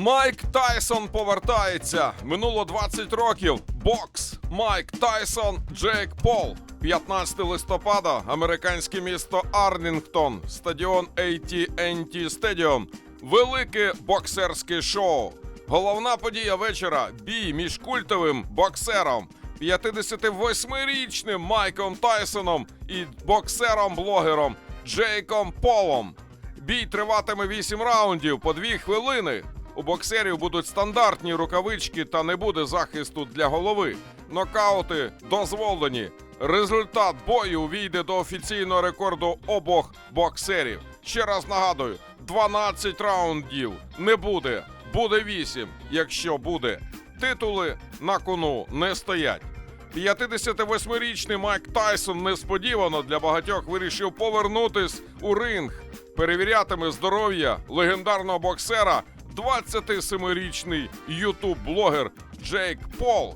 Майк Тайсон повертається. Минуло 20 років. Бокс. Майк Тайсон, Джейк Пол. 15 листопада, американське місто Арлінгтон, стадіон AT&T Stadium. Велике боксерське шоу. Головна подія вечора бій між культовим боксером, 58-річним Майком Тайсоном і боксером-блогером Джейком Полом. Бій триватиме 8 раундів по 2 хвилини. У боксерів будуть стандартні рукавички та не буде захисту для голови. Нокаути дозволені. Результат бою увійде до офіційного рекорду обох боксерів. Ще раз нагадую: 12 раундів не буде, буде 8, якщо буде. Титули на кону не стоять. 58-річний Майк Тайсон несподівано для багатьох вирішив повернутись у ринг. Перевірятиме здоров'я легендарного боксера 27-річний ютуб-блогер Джейк Пол.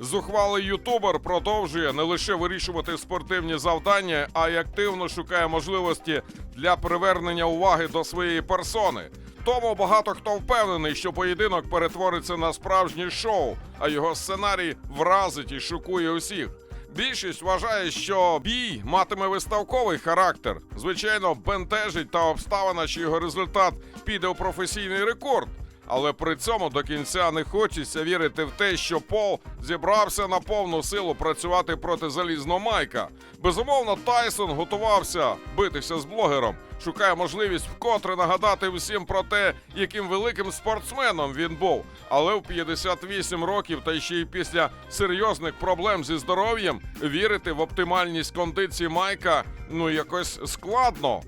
Зухвалий ютубер продовжує не лише вирішувати спортивні завдання, а й активно шукає можливості для привернення уваги до своєї персони. Тому багато хто впевнений, що поєдинок перетвориться на справжнє шоу, а його сценарій вразить і шокує усіх. Більшість вважає, що бій матиме виставковий характер. Звичайно, бентежить та обставина, що його результат піде у професійний рекорд. Але при цьому до кінця не хочеться вірити в те, що Пол зібрався на повну силу працювати проти залізного майка. Безумовно, Тайсон готувався битися з блогером, шукає можливість вкотре нагадати всім про те, яким великим спортсменом він був. Але в 58 років, та ще й після серйозних проблем зі здоров'ям, вірити в оптимальність кондиції майка ну якось складно.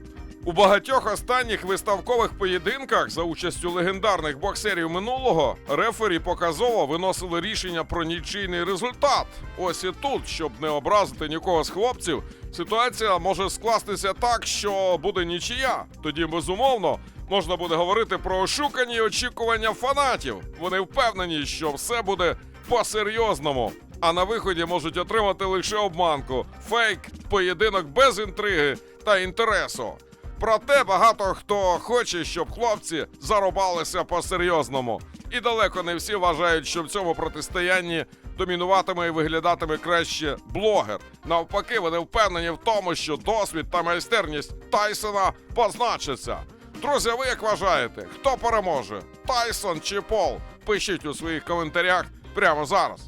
У багатьох останніх виставкових поєдинках за участю легендарних боксерів минулого рефері показово виносили рішення про нічийний результат. Ось і тут, щоб не образити нікого з хлопців, ситуація може скластися так, що буде нічия. Тоді безумовно можна буде говорити про ошукані очікування фанатів. Вони впевнені, що все буде по-серйозному. А на виході можуть отримати лише обманку, фейк, поєдинок без інтриги та інтересу. Проте багато хто хоче, щоб хлопці зарубалися по-серйозному. І далеко не всі вважають, що в цьому протистоянні домінуватиме і виглядатиме краще блогер. Навпаки, вони впевнені в тому, що досвід та майстерність Тайсона позначаться. Друзі, ви як вважаєте, хто переможе? Тайсон чи Пол? Пишіть у своїх коментарях прямо зараз.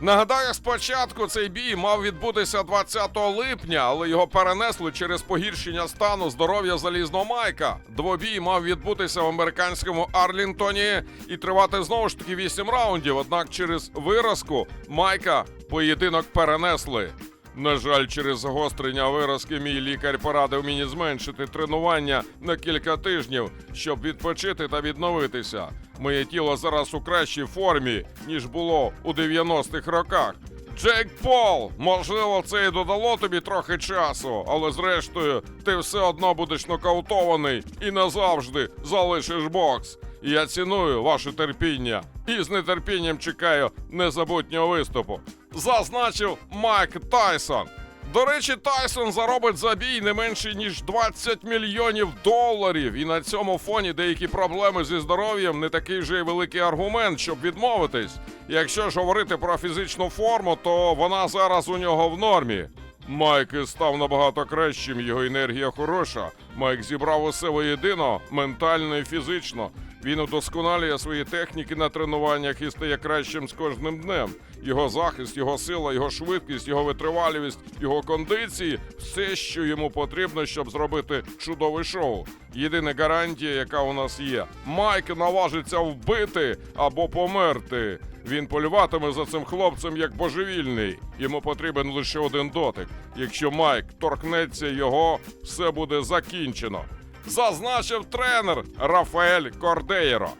Нагадаю, спочатку цей бій мав відбутися 20 липня, але його перенесли через погіршення стану здоров'я залізного майка. Двобій мав відбутися в американському Арлінтоні і тривати знову ж таки 8 раундів. Однак через виразку майка поєдинок перенесли. На жаль, через загострення виразки мій лікар порадив мені зменшити тренування на кілька тижнів, щоб відпочити та відновитися. Моє тіло зараз у кращій формі, ніж було у 90-х роках. Джейк Пол, можливо, це і додало тобі трохи часу, але зрештою ти все одно будеш нокаутований і назавжди залишиш бокс. Я ціную ваше терпіння і з нетерпінням чекаю незабутнього виступу. Зазначив Майк Тайсон. До речі, Тайсон заробить за бій не менше ніж 20 мільйонів доларів. І на цьому фоні деякі проблеми зі здоров'ям не такий же й великий аргумент, щоб відмовитись. Якщо ж говорити про фізичну форму, то вона зараз у нього в нормі. Майк став набагато кращим, його енергія хороша. Майк зібрав усе воєдино, ментально і фізично. Він удосконалює свої техніки на тренуваннях і стає кращим з кожним днем. Його захист, його сила, його швидкість, його витривалість, його кондиції все, що йому потрібно, щоб зробити чудове шоу. Єдина гарантія, яка у нас є: Майк наважиться вбити або померти. Він полюватиме за цим хлопцем як божевільний. Йому потрібен лише один дотик. Якщо Майк торкнеться його, все буде закінчено. Зазначив тренер Рафаель Кордейро.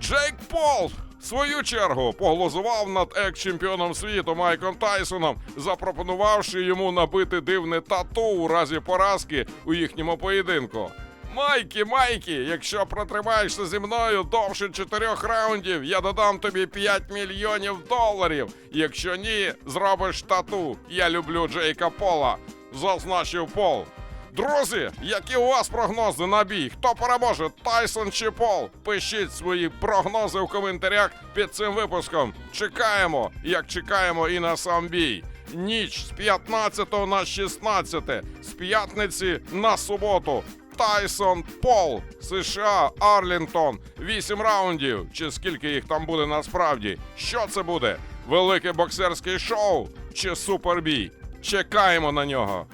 Джейк Пол в свою чергу поглузував над екс-чемпіоном світу Майком Тайсоном, запропонувавши йому набити дивне тату у разі поразки у їхньому поєдинку. Майкі, Майкі, якщо протримаєшся зі мною довше чотирьох раундів, я додам тобі 5 мільйонів доларів. Якщо ні, зробиш тату. Я люблю Джейка Пола, зазначив Пол. Друзі, які у вас прогнози на бій? Хто переможе? Тайсон чи Пол? Пишіть свої прогнози в коментарях під цим випуском. Чекаємо, як чекаємо і на сам бій. Ніч з 15 на 16, з п'ятниці на суботу. Тайсон Пол, США, Арлінгтон. Вісім раундів. Чи скільки їх там буде насправді? Що це буде? Велике боксерське шоу чи супербій? Чекаємо на нього.